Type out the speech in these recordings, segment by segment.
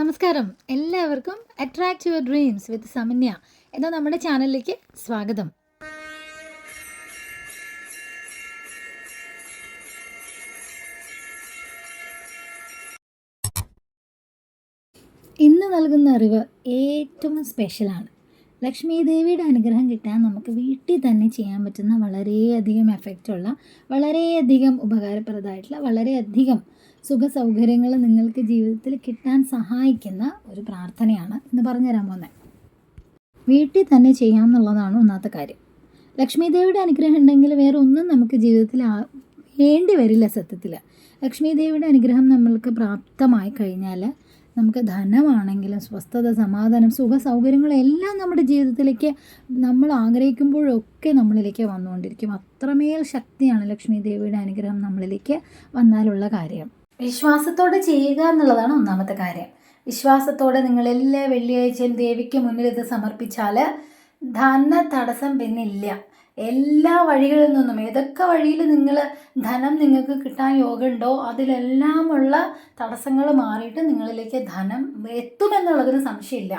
നമസ്കാരം. എല്ലാവർക്കും attract your dreams with Samanya എന്ന നമ്മുടെ ചാനലിലേക്ക് സ്വാഗതം. ഇന്ന് നൽകുന്ന അറിവ് ഏറ്റവും സ്പെഷ്യലാണ് ലക്ഷ്മി ദേവിയുടെ അനുഗ്രഹം കിട്ടാൻ നമുക്ക് വീട്ടിൽ തന്നെ ചെയ്യാൻ പറ്റുന്ന വളരെയധികം എഫക്റ്റുള്ള വളരെയധികം ഉപകാരപ്രദമായിട്ടുള്ള വളരെയധികം സുഖ സൗകര്യങ്ങൾ നിങ്ങൾക്ക് ജീവിതത്തിൽ കിട്ടാൻ സഹായിക്കുന്ന ഒരു പ്രാർത്ഥനയാണ് എന്ന് പറഞ്ഞുതരാൻ പോകുന്നത് വീട്ടിൽ തന്നെ ചെയ്യാമെന്നുള്ളതാണ് ഒന്നാമത്തെ കാര്യം. ലക്ഷ്മി ദേവിയുടെ അനുഗ്രഹം ഉണ്ടെങ്കിൽ വേറെ ഒന്നും നമുക്ക് ജീവിതത്തിൽ വേണ്ടി വരില്ല സത്യത്തിൽ. ലക്ഷ്മി ദേവിയുടെ അനുഗ്രഹം നമ്മൾക്ക് പ്രാപ്തമായി കഴിഞ്ഞാൽ നമുക്ക് ധനമാണെങ്കിലും സ്വസ്ഥത സമാധാനം സുഖ സൗകര്യങ്ങളെല്ലാം നമ്മുടെ ജീവിതത്തിലേക്ക് നമ്മൾ ആഗ്രഹിക്കുമ്പോഴൊക്കെ നമ്മളിലേക്ക് വന്നുകൊണ്ടിരിക്കും. അത്രമേൽ ശക്തിയാണ് ലക്ഷ്മി ദേവിയുടെ അനുഗ്രഹം നമ്മളിലേക്ക് വന്നാലുള്ള കാര്യം. വിശ്വാസത്തോടെ ചെയ്യുക എന്നുള്ളതാണ് ഒന്നാമത്തെ കാര്യം. വിശ്വാസത്തോടെ നിങ്ങൾ എല്ലാ വെള്ളിയാഴ്ചയും ദേവിക്ക് മുന്നിൽ ഇത് സമർപ്പിച്ചാൽ ധന തടസ്സം പിന്നില്ല. എല്ലാ വഴികളിൽ നിന്നും ഏതൊക്കെ വഴിയിൽ നിങ്ങൾ ധനം നിങ്ങൾക്ക് കിട്ടാൻ യോഗമുണ്ടോ അതിലെല്ലാമുള്ള തടസ്സങ്ങൾ മാറിയിട്ട് നിങ്ങളിലേക്ക് ധനം എത്തുമെന്നുള്ളതിന് സംശയമില്ല.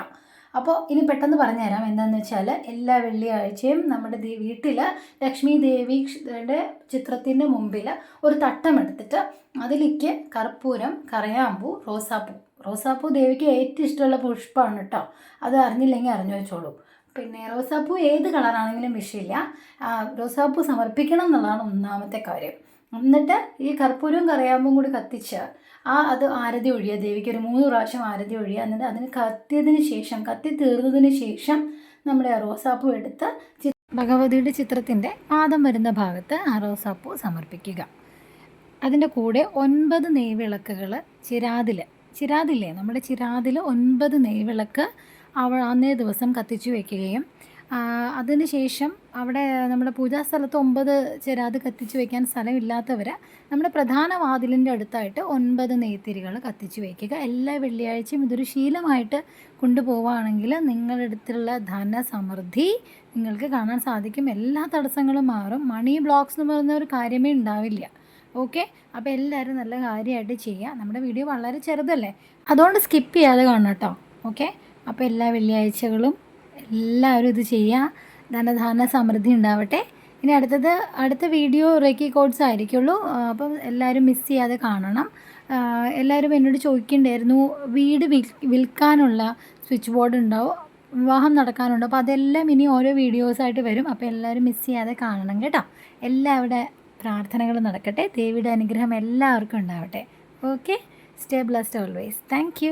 അപ്പോൾ ഇനി പെട്ടെന്ന് പറഞ്ഞുതരാം എന്താണെന്ന് വെച്ചാൽ എല്ലാ വെള്ളിയാഴ്ചയും നമ്മുടെ വീട്ടിൽ ലക്ഷ്മി ദേവിയുടെ ചിത്രത്തിന്റെ മുമ്പിൽ ഒരു തട്ടം എടുത്തിട്ട് അതിലേക്ക് കർപ്പൂരം കറയാമ്പൂ റോസാപ്പൂ. റോസാപ്പൂ ദേവിക്ക് ഏറ്റവും ഇഷ്ടമുള്ള പുഷ്പമാണ് കേട്ടോ. അത് അറിഞ്ഞില്ലെങ്കിൽ അറിഞ്ഞു വെച്ചോളൂ. പിന്നെ റോസാപ്പൂ ഏത് കളറാണെങ്കിലും വിഷയമില്ല റോസാപ്പൂ സമർപ്പിക്കണം എന്നുള്ളതാണ് ഒന്നാമത്തെ കാര്യം. എന്നിട്ട് ഈ കർപ്പൂരവും കറിയാമ്പും കൂടി കത്തിച്ച് ആ അത് ആരതി ഒഴിയുക ദേവിക്ക് ഒരു മൂന്ന് പ്രാവശ്യം ആരതി ഒഴിയുക എന്നിട്ട് അതിന് കത്തിയതിന് ശേഷം കത്തി തീർന്നതിന് ശേഷം നമ്മുടെ അറോസാപ്പു റോസാപ്പൂ എടുത്ത് ഭഗവതിയുടെ ചിത്രത്തിന്റെ പാദം വരുന്ന ഭാഗത്ത് ആ റോസാപ്പൂ സമർപ്പിക്കുക. അതിന്റെ കൂടെ ഒൻപത് നെയ്വിളക്കുകൾ ചിരാതിൽ ചിരാതില്ലേ? നമ്മുടെ ചിരാതിൽ ഒൻപത് നെയ്വിളക്ക് അവ അന്നേ ദിവസം കത്തിച്ചു വയ്ക്കുകയും അതിനുശേഷം അവിടെ നമ്മുടെ പൂജാസ്ഥലത്ത് ഒമ്പത് ചെരാത് കത്തിച്ച് വയ്ക്കാൻ സ്ഥലമില്ലാത്തവർ നമ്മുടെ പ്രധാന വാതിലിന്റെ അടുത്തായിട്ട് ഒൻപത് നെയ്ത്തിരികൾ കത്തിച്ച് വയ്ക്കുക എല്ലാ വെള്ളിയാഴ്ചയും ഇതൊരു ശീലമായിട്ട് കൊണ്ടുപോവുകയാണെങ്കിൽ നിങ്ങളുടെ അടുത്തുള്ള ധനസമൃദ്ധി നിങ്ങൾക്ക് കാണാൻ സാധിക്കും. എല്ലാ തടസ്സങ്ങളും മാറും. മണി ബ്ലോക്സ് എന്ന് പറയുന്ന ഒരു കാര്യമേ ഉണ്ടാവില്ല. ഓക്കെ? അപ്പോൾ എല്ലാവരും നല്ല കാര്യമായിട്ട് ചെയ്യുക. നമ്മുടെ വീഡിയോ വളരെ ചെറുതല്ലേ? അതുകൊണ്ട് സ്കിപ്പ് ചെയ്യാതെ കാണണം കേട്ടോ. ഓക്കെ? അപ്പോൾ എല്ലാ വെള്ളിയാഴ്ചകളും എല്ലാവരും ഇത് ചെയ്യുക ധനധാന സമൃദ്ധി ഉണ്ടാവട്ടെ. ഇനി അടുത്തത് അടുത്ത വീഡിയോ റേക്കി കോഡ്സ് ആയിരിക്കുള്ളൂ. അപ്പം എല്ലാവരും മിസ് ചെയ്യാതെ കാണണം. എല്ലാവരും എന്നോട് ചോദിക്കണ്ടായിരുന്നു വീട് വിൽ വിൽക്കാനുള്ള സ്വിച്ച് ബോർഡ് ഉണ്ടാവും വിവാഹം നടക്കാനുണ്ട്? അപ്പോൾ അതെല്ലാം ഇനി ഓരോ വീഡിയോസായിട്ട് വരും. അപ്പോൾ എല്ലാവരും മിസ് ചെയ്യാതെ കാണണം കേട്ടോ. എല്ലാവരുടെ പ്രാർത്ഥനകൾ നടക്കട്ടെ. ദേവിയുടെ അനുഗ്രഹം എല്ലാവർക്കും ഉണ്ടാവട്ടെ. Okay? Stay blessed always. Thank